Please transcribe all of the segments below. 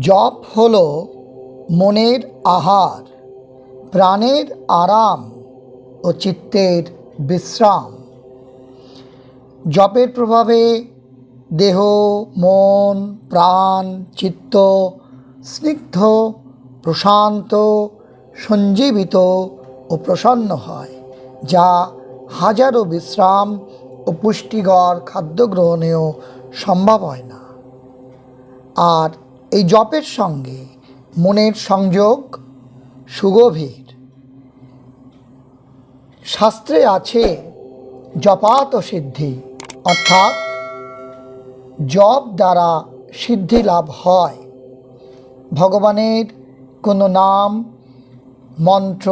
জপ হল মনের আহার, প্রাণের আরাম ও চিত্তের বিশ্রাম। জপের প্রভাবে দেহ, মন, প্রাণ, চিত্ত স্নিগ্ধ, প্রশান্ত, সঞ্জীবিত ও প্রসন্ন হয়, যা হাজারো বিশ্রাম ও পুষ্টিকর খাদ্য গ্রহণেও সম্ভব হয় না। আর এই জপের সঙ্গে মনের সংযোগ সুগভীর। শাস্ত্রে আছে জপাত সিদ্ধি, অর্থাৎ জপ দ্বারা সিদ্ধি লাভ হয়। ভগবানের কোনো নাম, মন্ত্র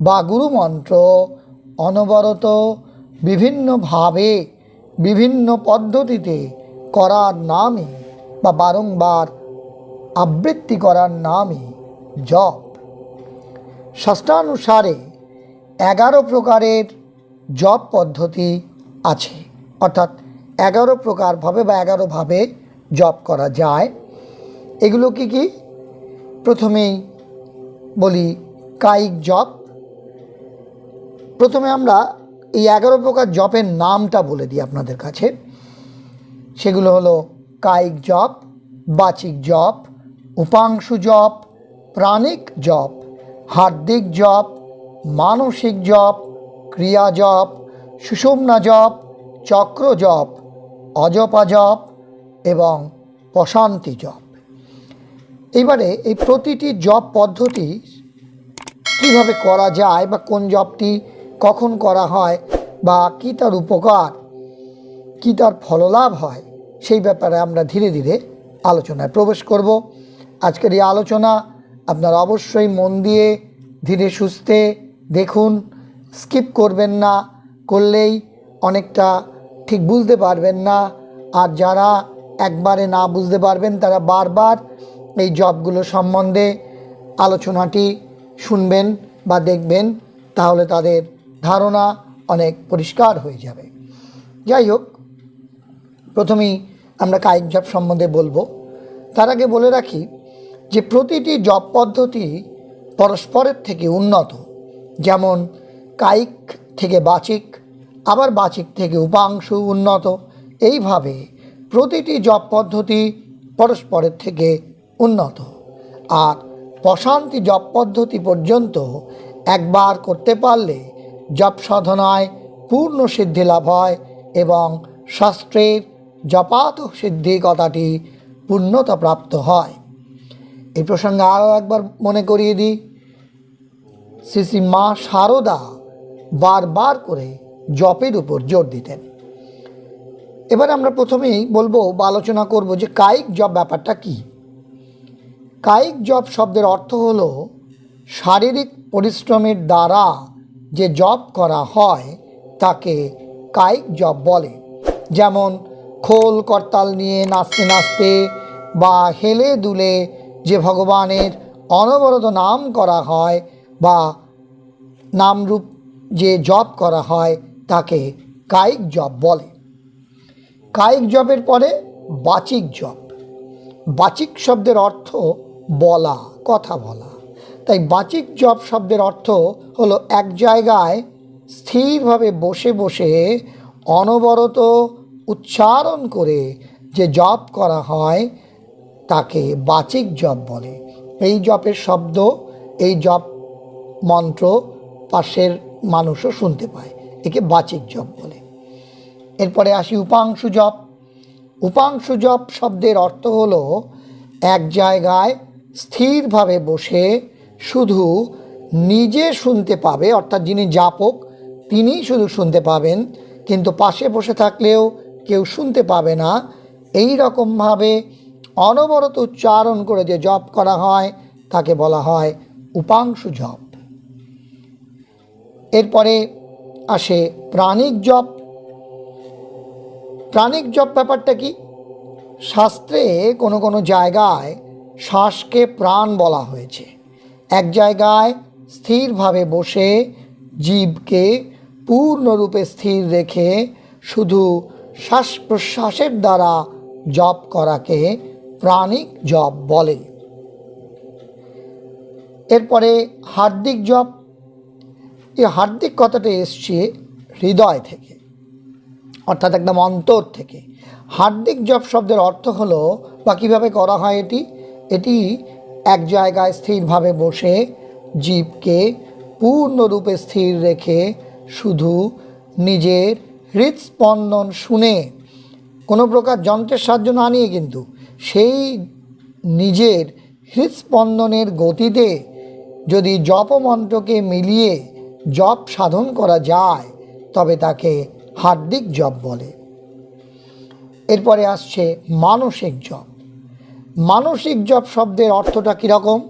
বা গুরুমন্ত্র অনবরত বিভিন্নভাবে বিভিন্ন পদ্ধতিতে করার নামে বা বারংবার আবৃত্তি করার নামই জপ। শাস্ত্রানুসারে এগারো প্রকারের জপ পদ্ধতি আছে। অর্থাৎ এগারো প্রকারভাবে বা এগারোভাবে জপ করা যায়। এগুলো কি? কি প্রথমেই বলি কায়িক জপ। প্রথমে আমরা এই এগারো প্রকার জপের নামটা বলে দিই আপনাদের কাছে। সেগুলো হলো কায়িক জপ, বাচিক জপ উপাংশু জপ, প্রাণিক জপ, হার্দিক জপ, মানসিক জপ, ক্রিয়া জপ, সুষুম্না জপ, চক্র জপ, অজপা জপ এবং প্রশান্তি জপ। এবারে এই প্রতিটি জপ পদ্ধতি কীভাবে করা যায় বা কোন জপটি কখন করা হয় বা কী তার উপকার, কী তার ফললাভ হয়, সেই ব্যাপারে আমরা ধীরে ধীরে আলোচনায় প্রবেশ করব। আজকের এই আলোচনা আপনারা অবশ্যই মন দিয়ে ধীরে সুস্থে দেখুন, স্কিপ করবেন না, করলেই অনেকটা ঠিক বুঝতে পারবেন না। আর যারা একবারে না বুঝতে পারবেন, তারা বারবার এই জবগুলো সম্বন্ধে আলোচনাটি শুনবেন বা দেখবেন, তাহলে তাদের ধারণা অনেক পরিষ্কার হয়ে যাবে। যাই হোক, প্রথমেই আমরা কায়িক জপ সম্বন্ধে বলব। তার আগে বলে রাখি যে প্রতিটি জপ পদ্ধতি পরস্পরের থেকে উন্নত, যেমন কায়িক থেকে বাচিক, আবার বাচিক থেকে উপাংশ উন্নত, এইভাবে প্রতিটি জপ পদ্ধতি পরস্পরের থেকে উন্নত। আর প্রশান্তি জপ পদ্ধতি পর্যন্ত একবার করতে পারলে জপ সাধনায় পূর্ণ সিদ্ধি লাভ হয় এবং শাস্ত্রের জপাত সিদ্ধি কথাটি পূর্ণতা প্রাপ্ত হয়। এই প্রসঙ্গে আরও একবার মনে করিয়ে দিই। শ্রী শ্রী মা শারদা বারবার করে জপের উপর জোর দিতেন। এবার আমরা প্রথমেই বলব বা আলোচনা করব যে কায়িক জপ ব্যাপারটা কী? কায়িক জপ শব্দের অর্থ হল শারীরিক পরিশ্রমের দ্বারা যে জপ করা হয়, তাকে কায়িক জপ বলে। যেমন খোল করতাল নিয়ে নাচতে নাচতে বা হেলে দুলে যে ভগবানের অনবরত নাম করা হয় বা নামরূপ যে জপ করা হয়, তাকে কায়িক জপ বলে। কায়িক জপের পরে বাচিক জপ। বাচিক শব্দের অর্থ বলা, কথা বলা। তাই বাচিক জপ শব্দের অর্থ হলো এক জায়গায় স্থিরভাবে বসে বসে অনবরত উচ্চারণ করে যে জপ করা হয় তাকে বাচিক জপ বলে। এই জপের শব্দ, এই জপ মন্ত্র পাশের মানুষও শুনতে পায়, একে বাচিক জপ বলে। এরপরে আসি উপাংশু জপ। উপাংশু জপ শব্দের অর্থ হলো, এক জায়গায় স্থিরভাবে বসে শুধু নিজে শুনতে পাবে, অর্থাৎ যিনি জাপক, তিনি শুধু শুনতে পাবেন, কিন্তু পাশে বসে থাকলেও কেউ শুনতে পাবে না। এই রকমভাবে অনবরত উচ্চারণ করে যে জপ করা হয়, তাকে বলা হয় উপাংশু জপ। এরপরে আসে প্রাণিক জপ। প্রাণিক জপ ব্যাপারটা কি? শাস্ত্রে কোনো কোনো জায়গায় শ্বাসকে প্রাণ বলা হয়েছে। এক জায়গায় স্থিরভাবে বসে জীবকে পূর্ণরূপে স্থির রেখে শুধু শ্বাস প্রশ্বাসের দ্বারা জপ করাকে প্রাণিক জপ বলে। এরপরে হার্দিক জপ। এই হার্দিক কথাটা এসছে হৃদয় থেকে, অর্থাৎ একদম অন্তর থেকে। হার্দিক জপ শব্দের অর্থ হলো, বা কীভাবে করা হয় এটি? এটি এক জায়গায় স্থিরভাবে বসে জীবকে পূর্ণরূপে স্থির রেখে শুধু নিজের হৃদস্পন্দন শুনে, কোনো প্রকার যন্ত্রের সাহায্য না নিয়ে কিন্তু সেই নিজের হৃদস্পন্দনের গতিতে যদি জপমন্ত্রকে মিলিয়ে জপ সাধন করা যায়, তবে তাকে হার্দিক জপ বলে। এরপরে আসছে মানসিক জপ। মানসিক জপ শব্দের অর্থটা কীরকম?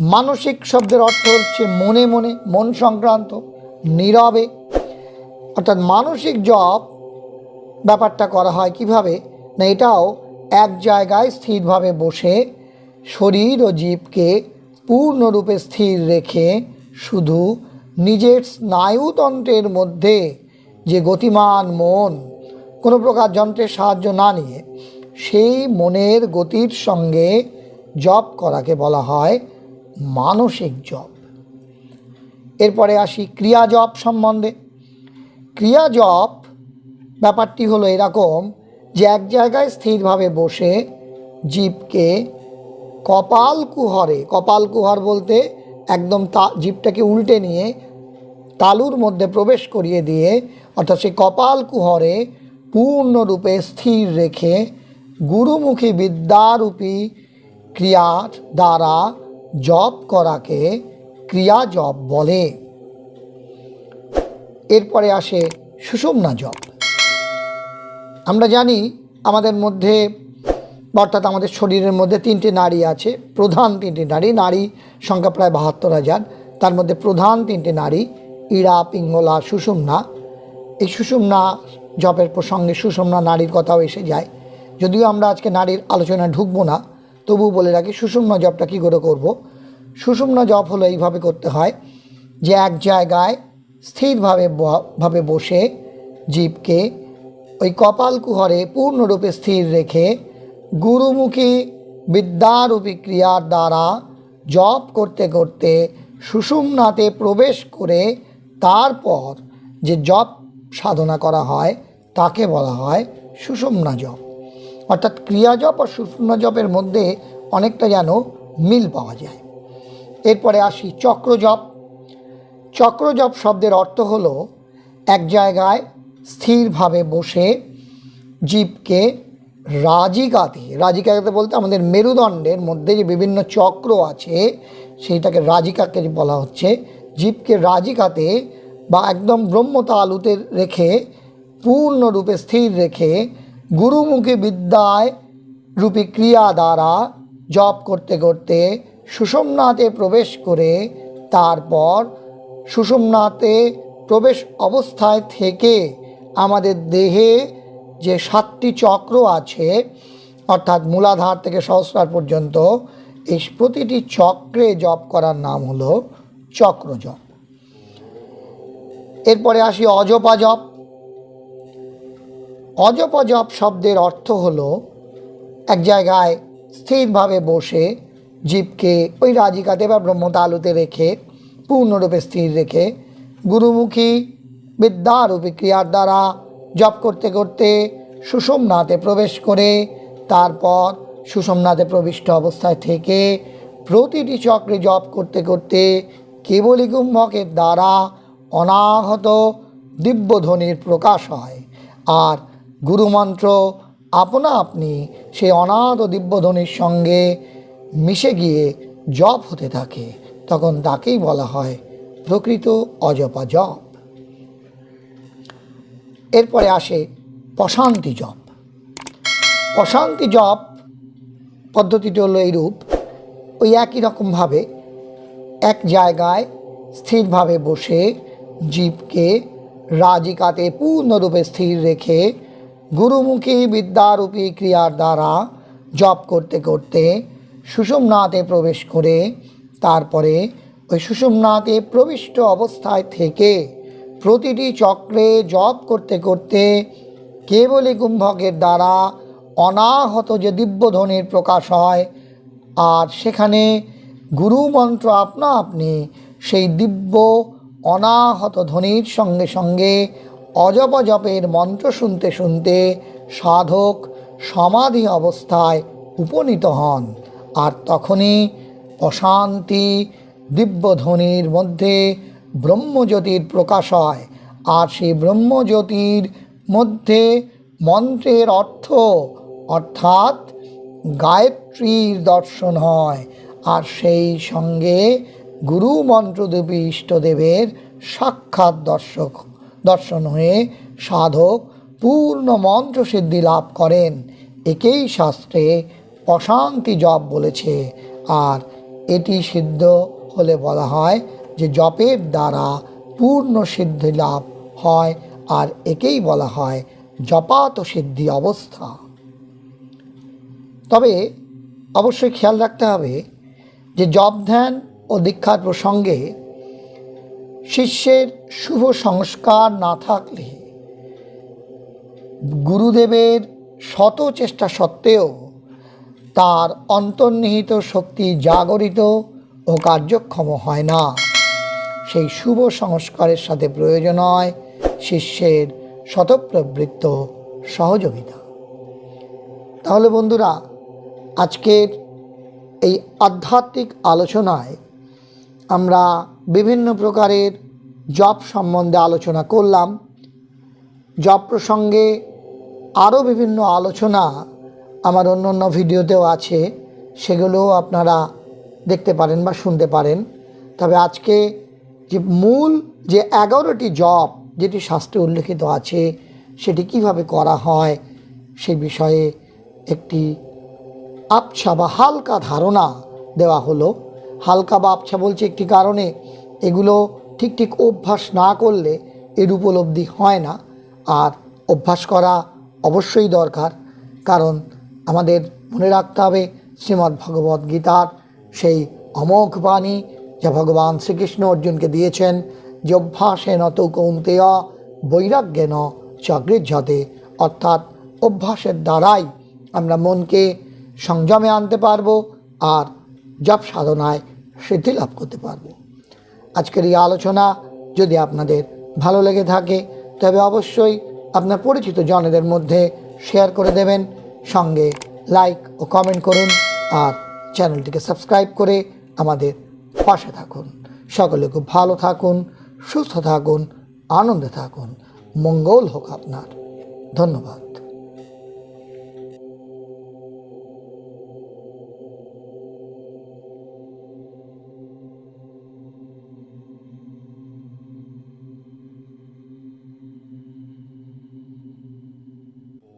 মানসিক শব্দের অর্থ হচ্ছে মনে মনে, মন সংক্রান্ত, নীরবে। অর্থাৎ মানসিক জপ ব্যাপারটা করা হয় কীভাবে? না, এটাও এক জায়গায় স্থিরভাবে বসে শরীর ও জীবকে পূর্ণরূপে স্থির রেখে শুধু নিজের স্নায়ুতন্ত্রের মধ্যে যে গতিমান মন কোনো প্রকার যন্ত্রের সাহায্য না নিয়ে সেই মনের গতির সঙ্গে জপ করাকে বলা হয় মানসিক জপ। এরপরে আসি ক্রিয়া জপ সম্বন্ধে। ক্রিয়া জপ ব্যাপারটি হলো এরকম যে এক জায়গায় স্থিরভাবে বসে জীবকে কপাল কুহরে, কপাল কুহর বলতে একদম তা, জীবটাকে উল্টে নিয়ে তালুর মধ্যে প্রবেশ করিয়ে দিয়ে, অর্থাৎ সেই কপাল কুহরে পূর্ণরূপে স্থির রেখে গুরুমুখী বিদ্যারূপী ক্রিয়ার দ্বারা জপ করাকে ক্রিয়া জপ বলে। এরপরে আসে সুষুম্না জপ। আমরা জানি আমাদের মধ্যে, অর্থাৎ আমাদের শরীরের মধ্যে তিনটি নারী আছে, প্রধান তিনটি নারী নারী সংখ্যা প্রায় বাহাত্তর হাজার। তার মধ্যে প্রধান তিনটি নারী ইড়া পিঙ্গলা, সুষুম্না। এই সুষুম্না জপের প্রসঙ্গে সুষুম্না নারীর কথাও এসে যায়। যদিও আমরা আজকে নারীর আলোচনায় ঢুকবো না তবু বলে রাখি সুষুম্না জপটা কী করে করব। সুষুম্না জপ হলো এইভাবে করতে হয় যে এক জায়গায় স্থিরভাবে ভাবে বসে জীবকে ওই কপাল কুহরে পূর্ণরূপে স্থির রেখে গুরুমুখী বিদ্যারূপী ক্রিয়ার দ্বারা জপ করতে করতে সুষুম্নাতে প্রবেশ করে তারপর যে জপ সাধনা করা হয়, তাকে বলা হয় সুষুম্না জপ। অর্থাৎ ক্রিয়া জপ আর সুষুম্না জপের মধ্যে অনেকটা যেন মিল পাওয়া যায়। এরপরে আসি চক্রজপ চক্রজপ শব্দের অর্থ হল এক জায়গায় স্থিরভাবে বসে জীবকে রাজিকাতে রাজিকাতে বলতে আমাদের মেরুদণ্ডের মধ্যে যে বিভিন্ন চক্র আছে, সেইটাকে রাজিকাকে বলা হচ্ছে। জীবকে রাজিকাতে বা একদম ব্রহ্মতা আলুতে রেখে, পূর্ণরূপে স্থির রেখে গুরুমুখী বিদ্যায় রূপী ক্রিয়া দ্বারা জপ করতে করতে সুষমনাথে প্রবেশ করে তারপর সুষুম্নাতে প্রবেশ অবস্থায় থেকে আমাদের দেহে যে সাতটি চক্র আছে, অর্থাৎ মূলাধার থেকে সহস্রার পর্যন্ত, এই প্রতিটি চক্রে জপ করার নাম হলো চক্র জপ এরপরে আসি অজপা জপ। অজপা জপ শব্দের অর্থ হলো এক জায়গায় স্থিরভাবে বসে জীবকে ওই রাজিকাতে বা ব্রহ্মতালুতে রেখে, পূর্ণরূপে স্থির রেখে, গুরুমুখী বিদ্যারূপী ক্রিয়ার দ্বারা জপ করতে করতে সুষমনাথে প্রবেশ করে তারপর সুষমনাথে প্রবিষ্ট অবস্থায় থেকে প্রতিটি চক্রে জপ করতে করতে কেবলই কুম্ভকের দ্বারা অনাহত দিব্যধ্বনির প্রকাশ হয়। আর গুরুমন্ত্র, আপনা আপনি সেই অনাহত দিব্যধ্বনির সঙ্গে মিশে গিয়ে জপ হতে থাকে। তখন তাকেই বলা হয় প্রকৃত অজপা জপ এরপরে আসে প্রশান্তি জপ। প্রশান্তি জপ পদ্ধতিটি হলো এইরূপ। ওই একই রকমভাবে এক জায়গায় স্থিরভাবে বসে জীবকে রাজিকাতে পূর্ণরূপে স্থির রেখে গুরুমুখী বিদ্যারূপী ক্রিয়ার দ্বারা জপ করতে করতে সুষুম্নাতে প্রবেশ করে তারপরে ওই সুষুম্নাতে প্রবিষ্ট অবস্থায় থেকে প্রতিটি চক্রে জপ করতে করতে কেবলই কুম্ভকের দ্বারা অনাহত যে দিব্যধ্বনির প্রকাশ হয়, আর সেখানে গুরু মন্ত্র আপনা আপনি সেই দিব্য অনাহত ধ্বনির সঙ্গে সঙ্গে অজপ জপের মন্ত্র শুনতে শুনতে সাধক সমাধি অবস্থায় উপনীত হন, আর তখনই অশান্তি দিব্যধ্বনির মধ্যে ব্রহ্মজ্যোতির প্রকাশ হয়। আর সেই ব্রহ্মজ্যোতির মধ্যে মন্ত্রের অর্থ অর্থাৎ গায়ত্রীর দর্শন হয়। আর সেই সঙ্গে গুরু মন্ত্রদেবী ইষ্টদেবের সাক্ষাৎ দর্শক, দর্শন হয়ে সাধক পূর্ণ মন্ত্র সিদ্ধি লাভ করেন। একেই শাস্ত্রে অশান্তি জপ বলেছে। আর এটি সিদ্ধ হলে বলা হয় যে জপের দ্বারা পূর্ণ সিদ্ধি লাভ হয়, আর একেই বলা হয় জপাত সিদ্ধি অবস্থা। তবে অবশ্যই খেয়াল রাখতে হবে যে জপ ধ্যান ও দীক্ষার প্রসঙ্গে শিষ্যের শুভ সংস্কার না থাকলে গুরুদেবের শত চেষ্টা সত্ত্বেও তার অন্তর্নিহিত শক্তি জাগরিত ও কার্যক্ষম হয় না। সেই শুভ সংস্কারের সাথে প্রয়োজন হয় শিষ্যের শতপ্রবৃত্ত সহযোগিতা। তাহলে বন্ধুরা, আজকের এই আধ্যাত্মিক আলোচনায় আমরা বিভিন্ন প্রকারের জব সম্বন্ধে আলোচনা করলাম। জব প্রসঙ্গে আরও বিভিন্ন আলোচনা আমার অন্য অন্য ভিডিওতেও আছে, সেগুলোও আপনারা দেখতে পারেন বা শুনতে পারেন। তবে আজকে যে মূল, যে এগারোটি জব যেটি শাস্ত্রে উল্লেখিত আছে, সেটি কীভাবে করা হয়, সে বিষয়ে একটি আবছা বা হালকা ধারণা দেওয়া হলো। হালকা বা আবছা বলছে একটি কারণে এগুলো ঠিক ঠিক অভ্যাস না করলে এর উপলব্ধি হয় না। আর অভ্যাস করা অবশ্যই দরকার, কারণ আমাদের মনে রাখতে হবে, শ্রীমদ্ ভগবদ্ গীতার সেই অমোঘ বাণী যা ভগবান শ্রীকৃষ্ণ অর্জুনকে দিয়েছেন যে অভ্যাসে নত কৌন্তেয় বৈরাগ্যেন চগৃহ্যতে অর্থাৎ অভ্যাসের দ্বারাই আমরা মনকে সংযমে আনতে পারব আর জপ সাধনায় সিদ্ধি লাভ করতে পারব। আজকের এই আলোচনা যদি আপনাদের ভালো লেগে থাকে, তবে অবশ্যই আপনার পরিচিত জনেদের মধ্যে শেয়ার করে দেবেন, সঙ্গে লাইক ও কমেন্ট করুন আর চ্যানেলটিকে সাবস্ক্রাইব করে আমাদের পাশে থাকুন। সকলে খুব ভালো থাকুন সুস্থ থাকুন আনন্দে থাকুন। মঙ্গল হোক আপনার। ধন্যবাদ।